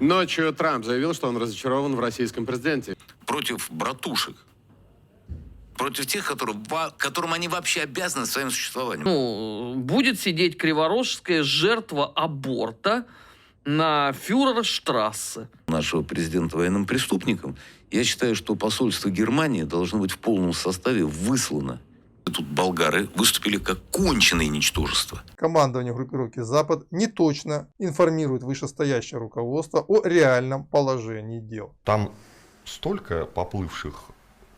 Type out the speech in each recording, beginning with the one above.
Ночью Трамп заявил, что он разочарован в российском президенте. против братушек. Против тех, которые, которым они вообще обязаны своим существованием. Ну, будет сидеть криворожская жертва аборта на фюрерштрассе. Нашего президента военным преступником. Я считаю, что посольство Германии должно быть в полном составе выслано. Тут болгары выступили как конченые ничтожества. Командование группировки «Запад» неточно информирует вышестоящее руководство о реальном положении дел. Там столько поплывших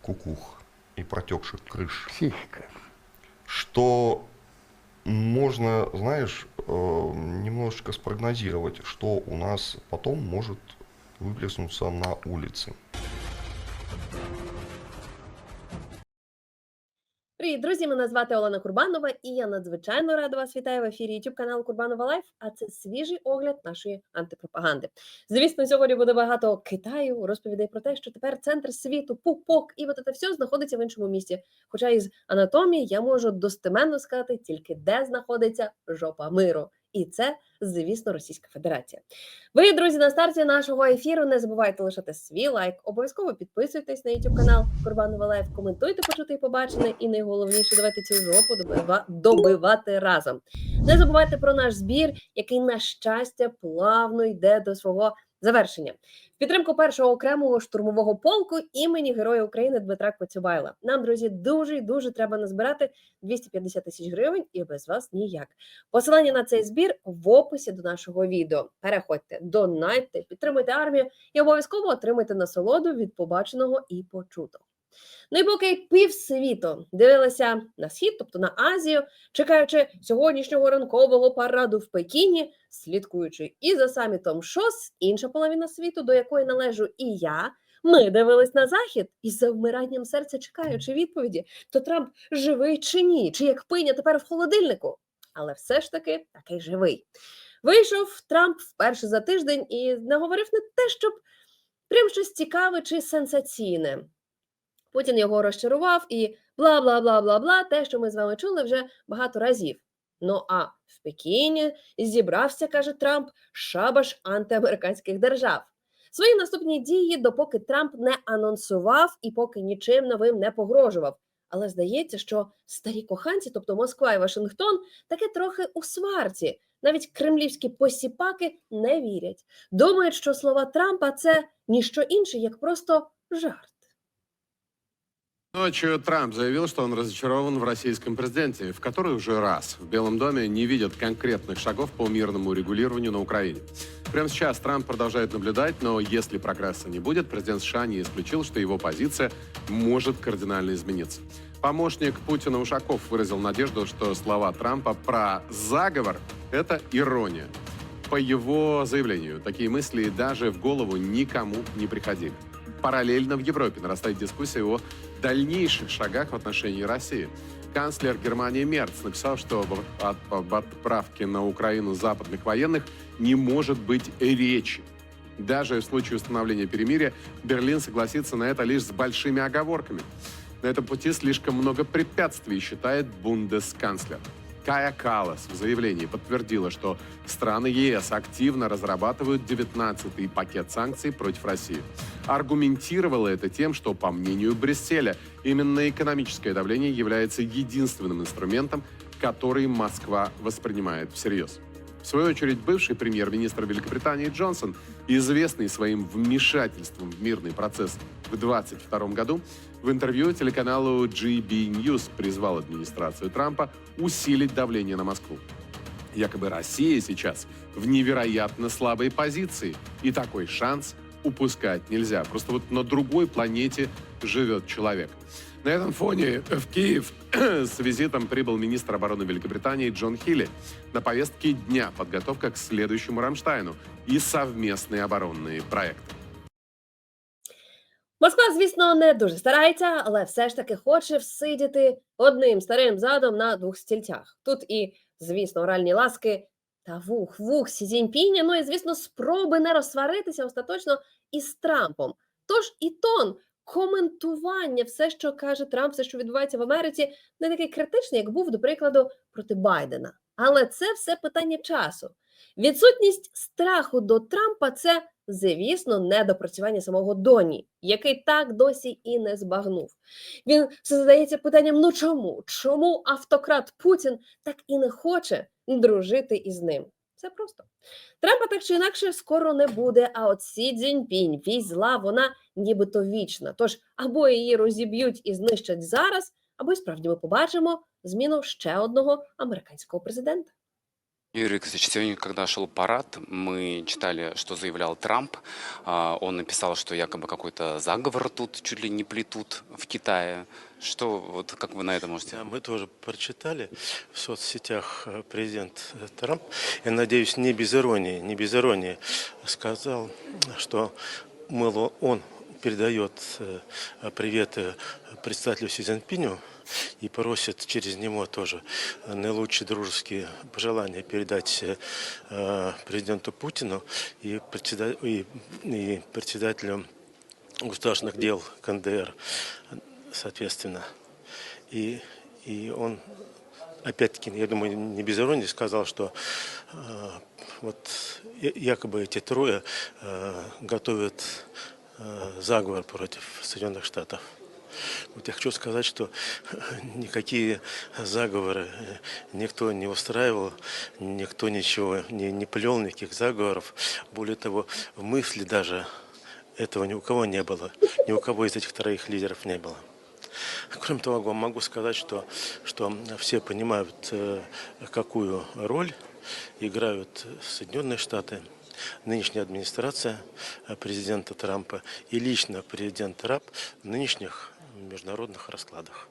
кукух и протекших крыш, что можно, знаешь, э, немножечко спрогнозировать, что у нас потом может выплеснуться на улице. Привіт, друзі! Мене звати Олена Курбанова, і я надзвичайно рада вас вітаю в ефірі YouTube каналу Курбанова Лайф. А це свіжий огляд нашої антипропаганди. Звісно, сьогодні буде багато Китаю, розповідей про те, що тепер центр світу, пупок і от це все знаходиться в іншому місті. Хоча із анатомії я можу достеменно сказати тільки де знаходиться жопа миру. І це, звісно, Російська Федерація. Ви, друзі, на старті нашого ефіру не забувайте лишати свій лайк. Обов'язково підписуйтесь на YouTube канал Курбанова Валаєв. коментуйте, почути і побачене. І найголовніше, давайте цю жопу добива- добивати разом. Не забувайте про наш збір, який, на щастя, плавно йде до свого завершення. В підтримку першого окремого штурмового полку імені Героя України Дмитра Коцюбайла. Нам, друзі, дуже і дуже треба назбирати 250 тисяч гривень, і без вас ніяк. Посилання на цей збір в описі до нашого відео. Переходьте, донайте, підтримуйте армію і обов'язково отримайте насолоду від побаченого і почутого. Ну і поки півсвіту дивилися на схід, тобто на Азію, чекаючи сьогоднішнього ранкового параду в Пекіні, слідкуючи і за самітом ШОС, інша половина світу, до якої належу і я. Ми дивились на захід і за вмиранням серця чекаючи відповіді, то Трамп живий чи ні, чи як пиня тепер в холодильнику. Але все ж таки такий живий. Вийшов Трамп вперше за тиждень і наговорив не те, щоб прям щось цікаве чи сенсаційне. Путін його розчарував і бла бла бла бла бла, те, що ми з вами чули вже багато разів. Ну а в Пекіні зібрався, каже Трамп, шабаш антиамериканських держав. Свої наступні дії, допоки Трамп не анонсував і поки нічим новим не погрожував. Але здається, що старі коханці, тобто Москва і Вашингтон, таке трохи у сварці. Навіть кремлівські посіпаки не вірять. Думають, що слова Трампа це ніщо інше, як просто жарт. Ночью Трамп заявил, что он разочарован в российском президенте, в который уже раз в Белом доме не видят конкретных шагов по мирному регулированию на Украине. Прямо сейчас Трамп продолжает наблюдать, но если прогресса не будет, президент США не исключил, что его позиция может кардинально измениться. Помощник Путина Ушаков выразил надежду, что слова Трампа про заговор – это ирония. По его заявлению, такие мысли даже в голову никому не приходили. Параллельно в Европе нарастает дискуссия о дальнейших шагах в отношении России. Канцлер Германии Мерц написал, что об, от- об отправке на Украину западных военных не может быть речи. Даже в случае установления перемирия Берлин согласится на это лишь с большими оговорками. На этом пути слишком много препятствий, считает бундесканцлер. Кая Калас в заявлении подтвердила, что страны ЕС активно разрабатывают 19-й пакет санкций против России. Аргументировала это тем, что, по мнению Брюсселя, именно экономическое давление является единственным инструментом, который Москва воспринимает всерьез. В свою очередь, бывший премьер-министр Великобритании Джонсон, известный своим вмешательством в мирный процесс в 2022 году, в интервью телеканалу GB News призвал администрацию Трампа усилить давление на Москву. Якобы Россия сейчас в невероятно слабой позиции, и такой шанс упускать нельзя. Просто вот на другой планете живет человек. На этом фоне в Киев с визитом прибыл министр обороны Великобритании Джон Хилли. На повестке дня подготовка к следующему Рамштайну и совместные оборонные проекты. Москва, звісно, не дуже старається, але все ж таки хоче всидіти одним старим задом на двох стільцях. Тут і, звісно, оральні ласки та вух, вух Сі Цзіньпіня, ну і, звісно, спроби не розсваритися остаточно із Трампом. Тож і тон коментування, все, що каже Трамп, все, що відбувається в Америці, не такий критичний, як був, до прикладу, проти Байдена. Але це все питання часу. Відсутність страху до Трампа це, звісно, недопрацювання самого Доні, який так досі і не збагнув. Він все задається питанням: ну чому? Чому автократ Путін так і не хоче дружити із ним? Це просто. Трампа так чи інакше скоро не буде, а от Сі Цзіньпінь, вісь зла, вона нібито вічна. Тож або її розіб'ють і знищать зараз, або й справді ми побачимо зміну ще одного американського президента. Юрий Викторович, сегодня, когда шел парад, мы читали, что заявлял Трамп. А, Он написал, что якобы какой-то заговор тут чуть ли не плетут в Китае. Что, вот как вы на это можете? Да, мы тоже прочитали в соцсетях э, президент э, Трамп, я надеюсь, не без иронии, не без иронии, сказал, что, мол, он передает э, приветы председателю Си Цзиньпиню и просит через него тоже э, наилучшие дружеские пожелания передать э, президенту Путину и, председа- и, и председателю государственных дел КНДР, соответственно. И, и он, опять-таки, я думаю, не без иронии сказал, что э, вот якобы эти трое э, готовят э, заговор против Соединенных Штатов. Вот я хочу сказать, что никакие заговоры никто не устраивал, никто ничего не, не плел, никаких заговоров. Более того, мысли даже этого ни у кого не было, ни у кого из этих троих лидеров не было. Кроме того, могу сказать, что, что все понимают, э, какую роль играют Соединенные Штаты, нынешняя администрация президента Трампа и лично президент Трамп нынешних международных раскладах.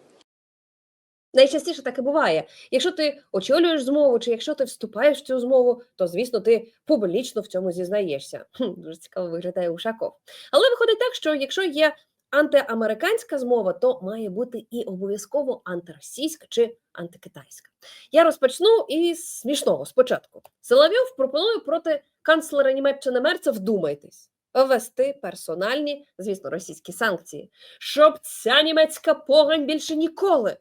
Найчастіше так і буває. Якщо ти очолюєш змову, чи якщо ти вступаєш в цю змову, то звісно ти публічно в цьому зізнаєшся. Дуже цікаво виглядає Ушаков. Але виходить так, що якщо є антиамериканська змова, то має бути і обов'язково антиросійська чи антикитайська. Я розпочну із смішного спочатку. Соловйов пропонує проти канцлера Німеччини Мерца вдумайтесь. Ввести персональні, звісно, російські санкції, щоб ця німецька погань більше ніколи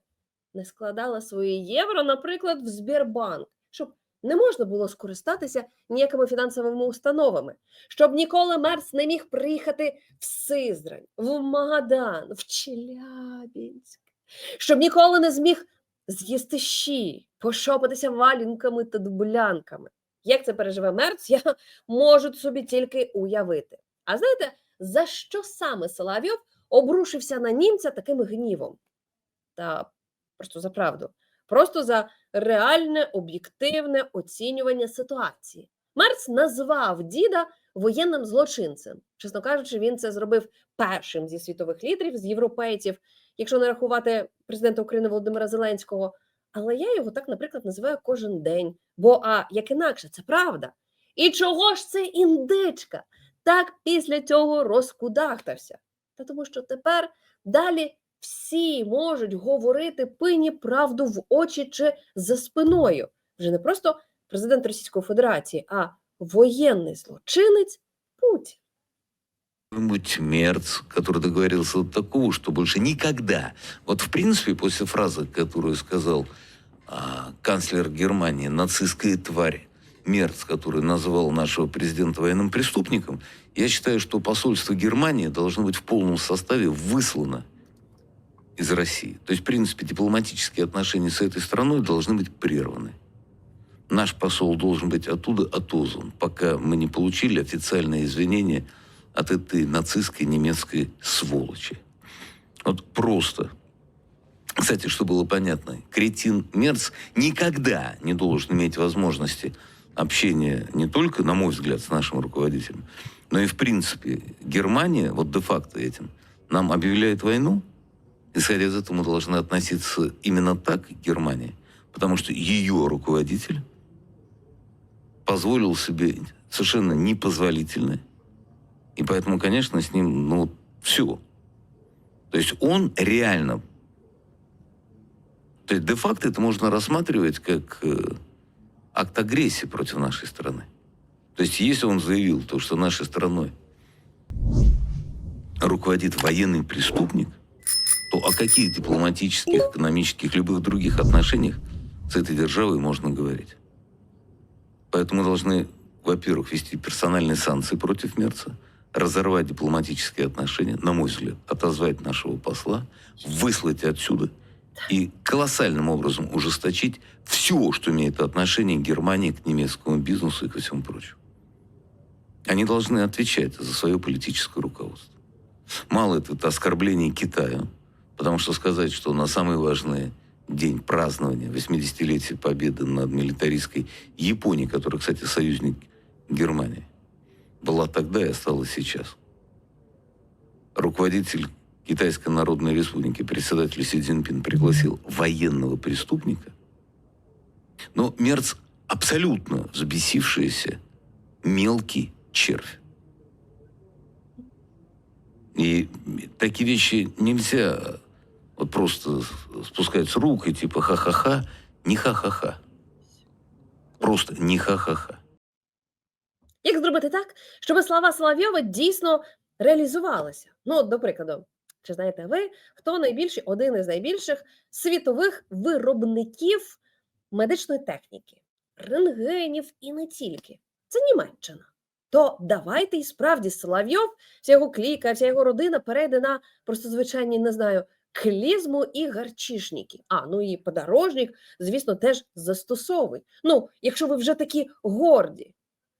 не складала свої євро, наприклад, в Збірбанк, щоб не можна було скористатися ніякими фінансовими установами, щоб ніколи Мерц не міг приїхати в Сизрань, в Магадан, в Челябінськ, щоб ніколи не зміг з'їсти щі, пошопитися валінками та дублянками. Як це переживе Мерц, я можу собі тільки уявити. А знаєте, за що саме Соловйов обрушився на німця таким гнівом? Та просто за правду, просто за реальне об'єктивне оцінювання ситуації. Мерц назвав діда воєнним злочинцем. Чесно кажучи, він це зробив першим зі світових лідерів, з європейців, якщо не рахувати президента України Володимира Зеленського. Але я його так, наприклад, називаю кожен день. Бо а як інакше, це правда. І чого ж це індичка так після цього розкудахтався? Та тому що тепер далі всі можуть говорити пині правду в очі чи за спиною. Вже не просто президент Російської Федерації, а воєнний злочинець Путін. Какой-нибудь Мерц, который договорился до такого, что больше никогда, вот в принципе после фразы, которую сказал а, канцлер Германии, нацистская тварь, Мерц, который называл нашего президента военным преступником, я считаю, что посольство Германии должно быть в полном составе выслано из России. То есть, в принципе, дипломатические отношения с этой страной должны быть прерваны. Наш посол должен быть оттуда отозван, пока мы не получили официальное извинение от этой нацистской немецкой сволочи. Вот просто. Кстати, что было понятно, кретин Мерц никогда не должен иметь возможности общения не только, на мой взгляд, с нашим руководителем, но и, в принципе, Германия, вот де-факто этим, нам объявляет войну. Исходя из этого, мы должны относиться именно так к Германии, потому что ее руководитель позволил себе совершенно непозволительное, и поэтому, конечно, с ним, ну, все. То есть он реально... То есть де-факто это можно рассматривать как э, акт агрессии против нашей страны. То есть если он заявил то, что нашей страной руководит военный преступник, то о каких дипломатических, экономических, любых других отношениях с этой державой можно говорить? Поэтому мы должны, во-первых, вести персональные санкции против Мерца, разорвать дипломатические отношения, на мой взгляд, отозвать нашего посла, выслать отсюда и колоссальным образом ужесточить все, что имеет отношение к Германии, к немецкому бизнесу и ко всему прочему. Они должны отвечать за свое политическое руководство. Мало это оскорбление Китаю, потому что сказать, что на самый важный день празднования 80-летия победы над милитаристской Японией, которая, кстати, союзник Германии, была тогда и осталась сейчас. Руководитель Китайской Народной Республики, председатель Си Цзиньпин пригласил военного преступника. Но Мерц абсолютно взбесившийся мелкий червь. И такие вещи нельзя вот просто спускать с рук и типа ха-ха-ха, не ха-ха-ха. Просто не ха-ха-ха. Як зробити так, щоб слова Соловйова дійсно реалізувалися? Ну, до прикладу, чи знаєте ви, хто найбільший, один із найбільших світових виробників медичної техніки, рентгенів і не тільки? Це Німеччина. То давайте і справді Соловйов, вся його кліка, вся його родина перейде на просто звичайні, не знаю, клізму і гарчишники. А, ну і подорожник, звісно, теж застосовуй. Ну, якщо ви вже такі горді.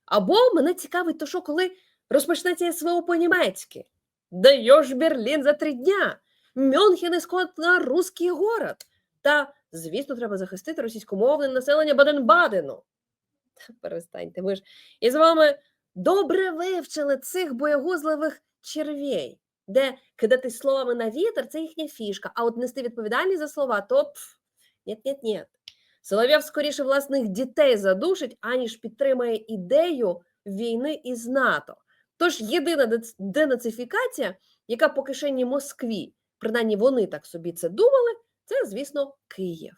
Або мене цікавить, то що коли розпочнеться СВО по-німецьки. Даєш Берлін за три дня. Мюнхен іскот на русський город. Та, звісно, треба захистити російськомовне населення Баден-Бадену. Та перестаньте, ми ж із вами добре вивчили цих боягузливих червей, де кидати словами на вітер це їхня фішка, а от нести відповідальність за слова, то пф, ні-ні-ні. Соловйов скоріше власних дітей задушить, аніж підтримає ідею війни із НАТО. Тож єдина денацифікація, яка по кишені Москві, принаймні вони так собі це думали, це, звісно, Київ.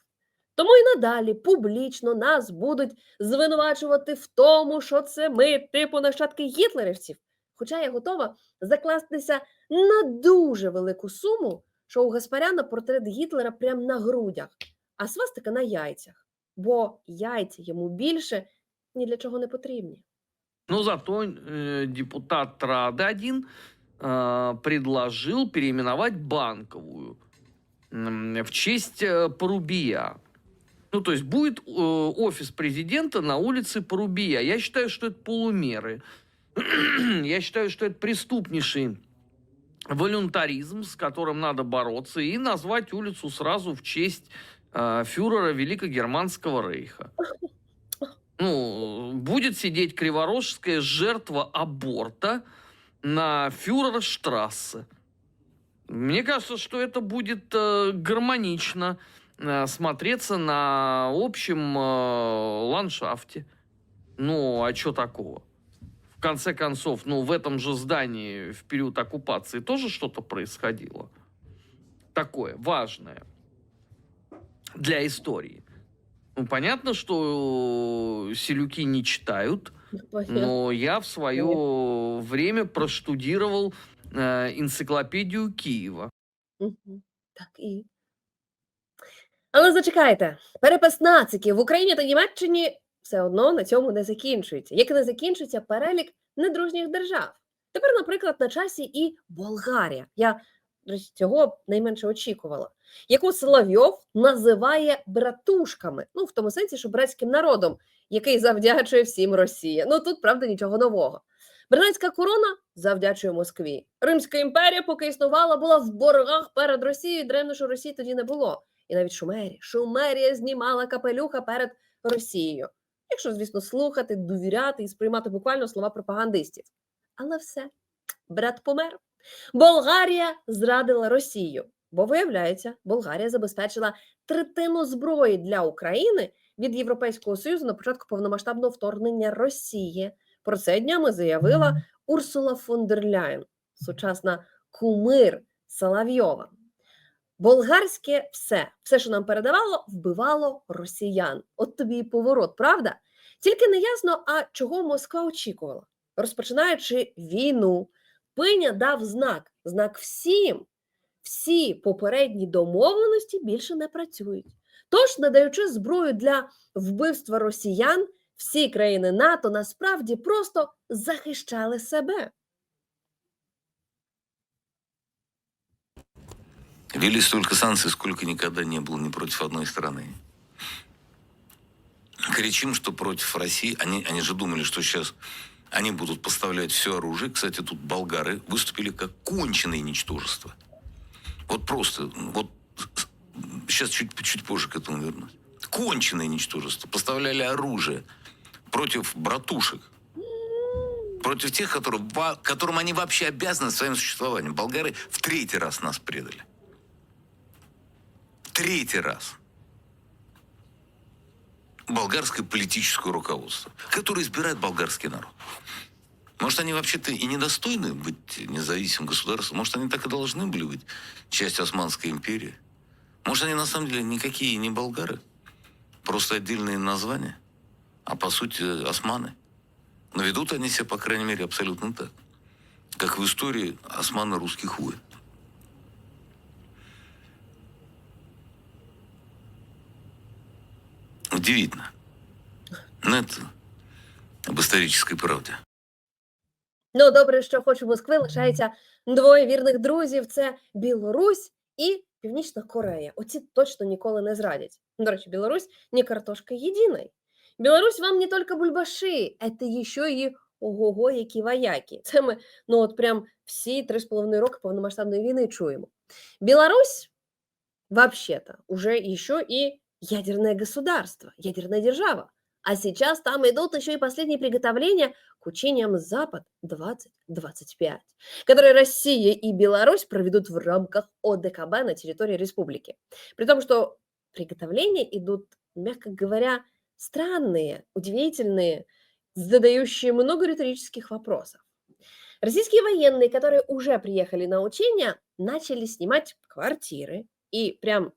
Тому і надалі публічно нас будуть звинувачувати в тому, що це ми, типу нащадки гітлерівців. Хоча я готова закластися на дуже велику суму, що у Гаспаряна портрет Гітлера прямо на грудях, а свастика на яйцях, бо яйця йому більше ні для чого не потрібні. Но зато э, депутат Рады один э, предложил переименовать банковую м, в честь э, Порубия. Ну, то есть будет э, офис президента на улице Порубия. Я считаю, что это полумеры. Я считаю, что это преступнейший волюнтаризм, с которым надо бороться, и назвать улицу сразу в честь э, фюрера Великогерманского рейха. Ну, будет сидеть криворожская жертва аборта на Фюрерштрассе. Мне кажется, что это будет э, гармонично э, смотреться на общем э, ландшафте. Ну, а что такого? В конце концов, ну, в этом же здании в период оккупации тоже что-то происходило. Такое важное для истории. Ну, понятно, что селюки не читают, но я в свое время проштудировал э, энциклопедию Киева. Так і. Але зачекайте, перепис нациків в Україні та Німеччині все одно на цьому не закінчується. Як і не закінчується перелік недружніх держав. Тепер, наприклад, на часі і Болгарія. Я цього найменше очікувала, яку Соловйов називає братушками. Ну, в тому сенсі, що братським народом, який завдячує всім Росії. Ну тут правда нічого нового. Британська корона завдячує Москві. Римська імперія, поки існувала, була в боргах перед Росією. Древно, що Росії тоді не було. І навіть Шумерія. Шумерія знімала капелюха перед Росією. Якщо, звісно, слухати, довіряти і сприймати буквально слова пропагандистів. Але все, брат помер. Болгарія зрадила Росію, бо виявляється, Болгарія забезпечила третину зброї для України від Європейського Союзу на початку повномасштабного вторгнення Росії. Про це днями заявила Урсула фон дер Ляєн, сучасна кумир Соловйова. Болгарське все, все, що нам передавало, вбивало росіян. От тобі і поворот, правда? Тільки не ясно, а чого Москва очікувала. Розпочинаючи війну, Пиня дав знак, знак всім Всі попередні домовленості більше не працюють. Тож, надаючи зброю для вбивства росіян, всі країни НАТО насправді просто захищали себе. Ввели столько санкций, сколько никогда не было ни против одной страны. Кричим, что против России. Они, они же думали, что сейчас они будут поставлять все оружие. Кстати, тут болгары выступили как конченые ничтожества. Вот просто, вот сейчас чуть, чуть позже к этому вернусь. Конченые ничтожества. Поставляли оружие против братушек. Против тех, которые, которым они вообще обязаны своим существованием. Болгары в третий раз нас предали. Третий раз. Болгарское политическое руководство, которое избирает болгарский народ. Может, они вообще-то и недостойны быть независимым государством? Может, они так и должны были быть частью Османской империи? Может, они на самом деле никакие не болгары? Просто отдельные названия? А по сути, османы? Но ведут они себя, по крайней мере, абсолютно так. Как в истории османо-русских войн. Удивительно. Но это об исторической правде. Ну, добре, що хоч у Москви лишається двоє вірних друзів: це Білорусь і Північна Корея. Оці точно ніколи не зрадять. До речі, Білорусь не картошка єдиной. Білорусь вам не тільки бульбаши, це ще і ого-го, які вояки. Це ми ну от прям всі три з половиною роки повномасштабної війни чуємо. Білорусь, вообще-то, уже еще и ядерное государство, ядерная держава. А сейчас там идут еще и последние приготовления к учениям Запад-2025, которые Россия и Беларусь проведут в рамках ОДКБ на территории республики. При том, что приготовления идут, мягко говоря, странные, удивительные, задающие много риторических вопросов. Российские военные, которые уже приехали на учения, начали снимать квартиры и прям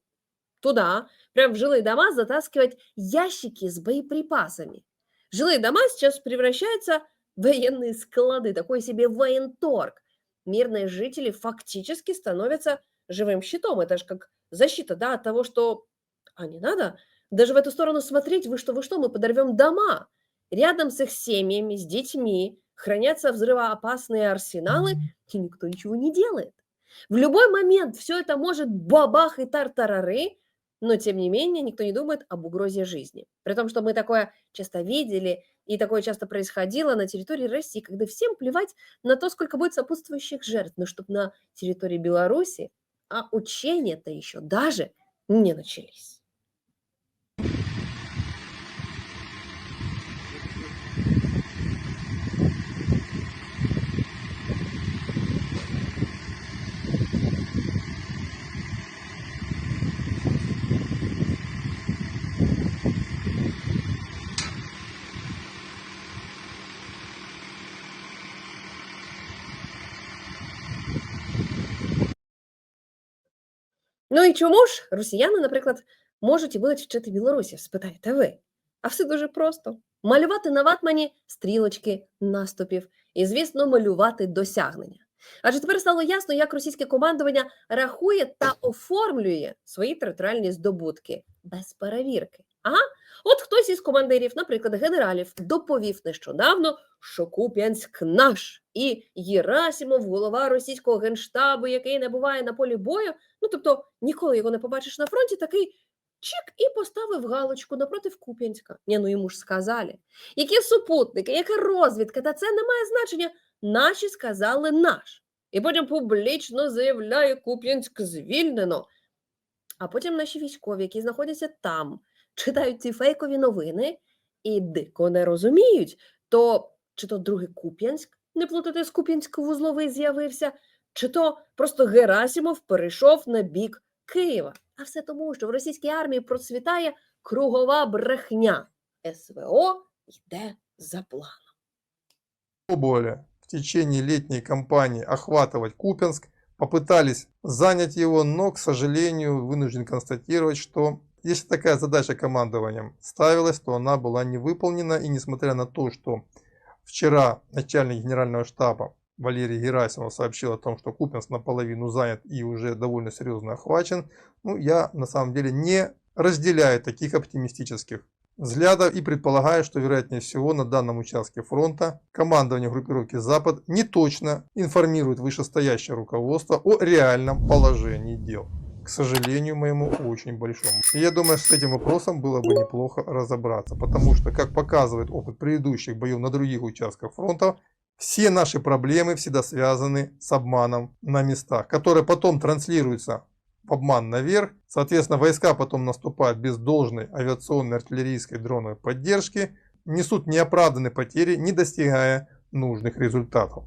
туда, прям в жилые дома затаскивать ящики с боеприпасами. Жилые дома сейчас превращаются в военные склады, такой себе военторг. Мирные жители фактически становятся живым щитом. Это же как защита, да, от того, что, а не надо, даже в эту сторону смотреть, вы что, вы что, мы подорвем дома. Рядом с их семьями, с детьми хранятся взрывоопасные арсеналы, и никто ничего не делает. В любой момент все это может бабах и тартарары, но тем не менее никто не думает об угрозе жизни. При том, что мы такое часто видели, и такое часто происходило на территории России, когда всем плевать на то, сколько будет сопутствующих жертв, но чтобы на территории Беларуси, а учения-то еще даже не начались. Ну і чому ж росіяни, наприклад, можуть і будуть вчити Білорусі, спитаєте ви? А все дуже просто: малювати на ватмані стрілочки наступів і, звісно, малювати досягнення. Адже тепер стало ясно, як російське командування рахує та оформлює свої територіальні здобутки без перевірки. Ага, от хтось із командирів, наприклад, генералів, доповів нещодавно, що Куп'янськ наш, і Єрасімов, голова російського генштабу, який не буває на полі бою, ну тобто ніколи його не побачиш на фронті, такий чик і поставив галочку напротив Куп'янська. Ні, ну йому ж сказали. Які супутники, яка розвідка, та це не має значення. Наші сказали наш. І потім публічно заявляє Куп'янськ звільнено. А потім наші військові, які знаходяться там, читають ці фейкові новини і дико не розуміють, то чи то другий Куп'янськ, не плутати з Куп'янськ-вузловий з'явився, чи то просто Герасімов перейшов на бік Києва. А все тому, що в російській армії процвітає кругова брехня. СВО йде за планом. Пробовали в течение летней кампании охватывать Купянск, попытались занять его, но, к сожалению, вынужден констатировать, что если такая задача командованием ставилась, то она была не выполнена. И несмотря на то, что вчера начальник генерального штаба Валерий Герасимов сообщил о том, что Купинск наполовину занят и уже довольно серьезно охвачен, ну, я на самом деле не разделяю таких оптимистических взглядов и предполагаю, что вероятнее всего на данном участке фронта командование группировки «Запад» не точно информирует вышестоящее руководство о реальном положении дел. Сожалению моему очень большому. И я думаю, с этим вопросом было бы неплохо разобраться, потому что, как показывает опыт предыдущих боев на других участках фронта, все наши проблемы всегда связаны с обманом на местах, которые потом транслируются в обман наверх. Соответственно, войска потом наступают без должной авиационной, артиллерийской, дроновой поддержки, несут неоправданные потери, не достигая нужных результатов.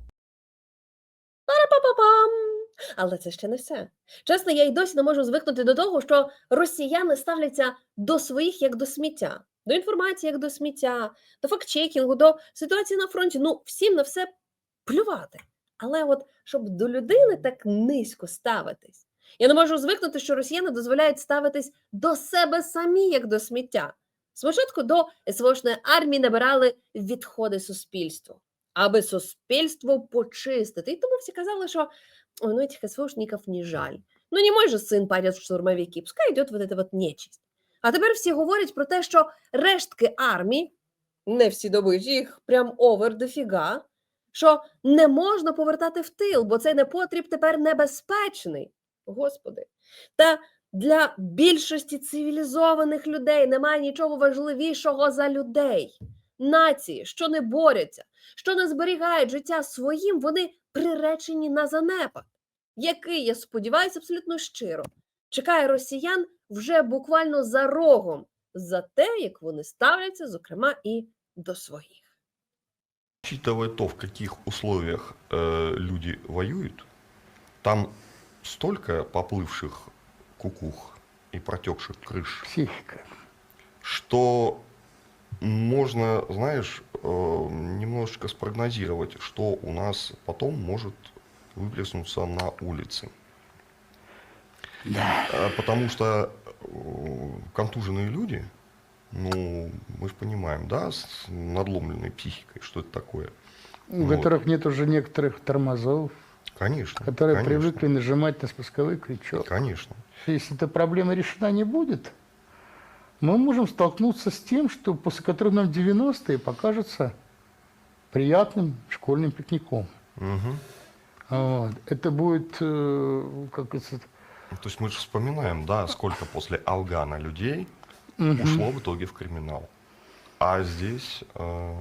Але це ще не все. Чесно, я й досі не можу звикнути до того, що росіяни ставляться до своїх як до сміття, до інформації як до сміття, до фактчекінгу, до ситуації на фронті. Ну, всім на все плювати. Але от щоб до людини так низько ставитись, я не можу звикнути, що росіяни дозволяють ставитись до себе самі як до сміття. Спочатку до СВОшної армії набирали відходи суспільства, аби суспільство почистити. І тому всі казали, що ой, ну этих СВОшников не жаль. Ну не мой же сын парят в штурмовики, пускай йде вот эта вот нечисть. А тепер всі говорять про те, що рештки армії, не всі добиті, їх прям овер дофіга, що не можна повертати в тил, бо цей непотріб тепер небезпечний. Господи. Та для більшості цивілізованих людей немає нічого важливішого за людей. Нації, що не борються, що не зберігають життя своїм, вони приречені на занепад, який, я сподіваюся, абсолютно щиро чекає росіян вже буквально за рогом за те, як вони ставляться, зокрема, і до своїх. Учитывая то, в каких условиях э, люди воюют, там столько поплывших кукух и протекших крыш, Психика. что можно, знаешь, э, немножечко спрогнозировать, что у нас потом может выплеснуться на улице. Да. Э, Потому что э, контуженные люди, ну, мы же понимаем, да, с надломленной психикой, что это такое. У Вот. которых нет уже некоторых тормозов, Конечно. которые конечно, привыкли нажимать на спусковой крючок. Конечно. Если эта проблема решена не будет, мы можем столкнуться с тем, что после которого нам 90-е покажутся приятным школьным пикником. Мгм. Вот. Это будет, э, как говорится, То есть мы же вспоминаем, да, сколько после Алгана людей мгм. ушло в итоге в криминал. А здесь э,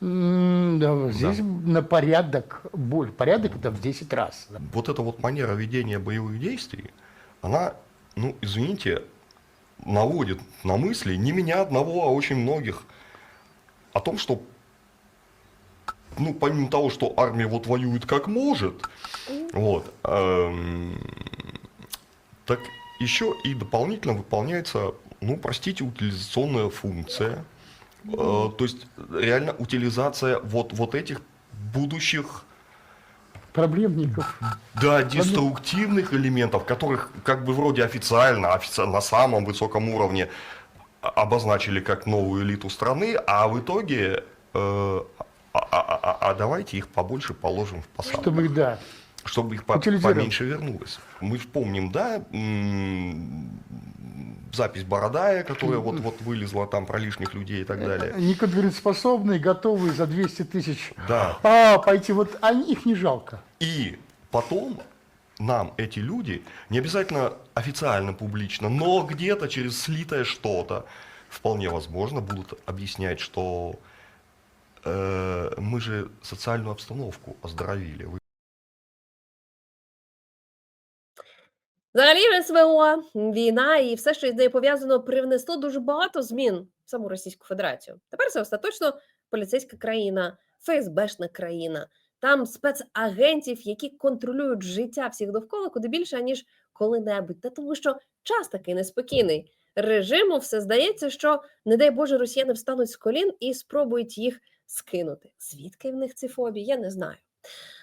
да, здесь на порядок больше. Порядок это в 10 раз. вот эта вот манера ведения боевых действий, она, ну, извините, наводит на мысли не меня одного, а очень многих о том, что, ну, помимо того, что армия вот воюет как может, вот, эм, так еще и дополнительно выполняется, ну, простите, утилизационная функция. Э, то есть реально утилизация вот, вот этих будущих Проблемников. да, деструктивных элементов, которых как бы вроде официально, официально на самом высоком уровне а- обозначили как новую элиту страны, а в итоге э, а, а- а- а давайте их побольше положим в посадку, Чтобы, да, чтобы их по- поменьше вернулось. Мы ж помним, да, запись Бородая, которая вот, вот вылезла там про лишних людей и так далее. неконкурентоспособные, готовые за 200 тысяч Да. а, пойти, вот они, их не жалко. И потом нам эти люди, не обязательно официально, публично, но где-то через слитое что-то, вполне возможно, будут объяснять, что э, мы же социальную обстановку оздоровили. Взагалі, СВО, війна і все, що з нею пов'язано, привнесло дуже багато змін в саму Російську Федерацію. Тепер це остаточно поліцейська країна, ФСБшна країна. Там спецагентів, які контролюють життя всіх довкола, куди більше, ніж коли-небудь. Та тому що час такий неспокійний. Режиму все здається, що, не дай Боже, росіяни встануть з колін і спробують їх скинути. Звідки в них ці фобії? Я не знаю.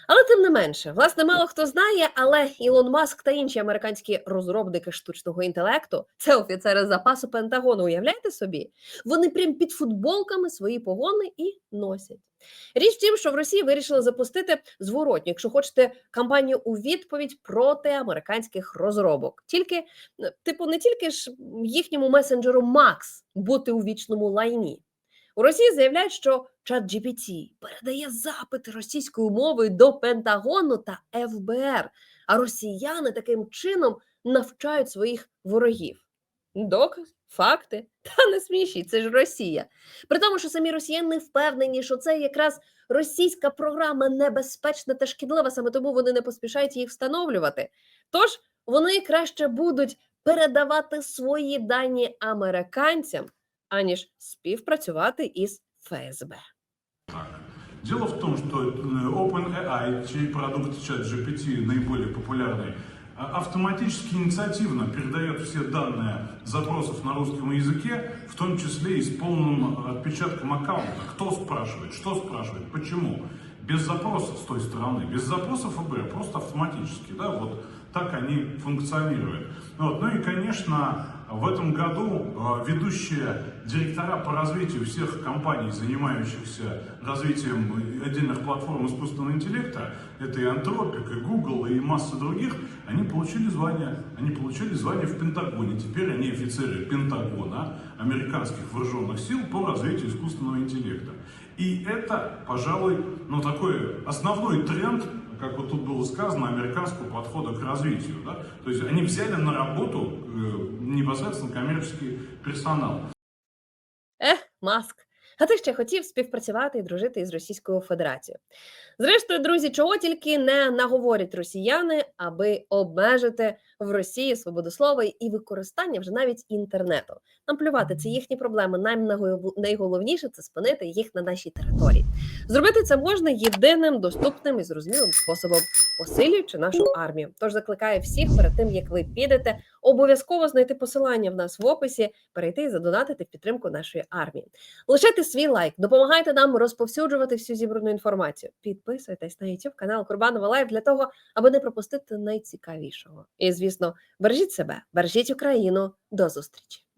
Але тим не менше, власне, мало хто знає, але Ілон Маск та інші американські розробники штучного інтелекту це офіцери запасу Пентагону. Уявляєте собі? Вони прям під футболками свої погони і носять. Річ в тім, що в Росії вирішили запустити зворотню, якщо хочете, кампанію у відповідь проти американських розробок. Тільки, е, типу, не тільки ж їхньому месенджеру Макс бути у вічному лайні. У Росії заявляють, що ChatGPT передає запити російською мовою до Пентагону та ФБР, а росіяни таким чином навчають своїх ворогів. Доказ, факти, та не смішіть, це ж Росія. При тому, що самі росіяни впевнені, що це якраз російська програма небезпечна та шкідлива, саме тому вони не поспішають їх встановлювати. Тож вони краще будуть передавати свої дані американцям, аніж співпрацювати із ФСБ. Дело в том, что э, OpenAI, чей продукт ChatGPT наиболее популярный, а- автоматически инициативно передает все данные запросов на русском языке, в том числе и с полным отпечатком аккаунта. Кто спрашивает, что спрашивает, почему. Без запроса с той стороны, без запроса ФБР, просто автоматически, да, вот так они функционируют. Вот. Ну и, конечно, в этом году э, ведущие директора по развитию всех компаний, занимающихся развитием отдельных платформ искусственного интеллекта, это и Антропик, и Google, и масса других, они получили звание. Они получили звание в Пентагоне. Теперь они офицеры Пентагона, американских вооруженных сил по развитию искусственного интеллекта. И это, пожалуй, ну, такой основной тренд, как вот тут было сказано, американского подхода к развитию. Да? То есть они взяли на работу э, непосредственно коммерческий персонал. Маск. А ти ще хотів співпрацювати і дружити із Російською Федерацією. Зрештою, друзі, чого тільки не наговорять росіяни, аби обмежити в Росії свободу слова і використання вже навіть інтернету. Нам плювати це їхні проблеми. Нам найголовніше це спинити їх на нашій території. Зробити це можна єдиним доступним і зрозумілим способом, посилюючи нашу армію. Тож закликаю всіх перед тим, як ви підете, обов'язково знайти посилання в нас в описі, перейти і задонатити в підтримку нашої армії. Лишайте свій лайк, допомагайте нам розповсюджувати всю зібрану інформацію. Підписуйтесь на YouTube канал Курбанова Лайв для того, аби не пропустити найцікавішого. І звісно, бережіть себе, бережіть Україну. До зустрічі!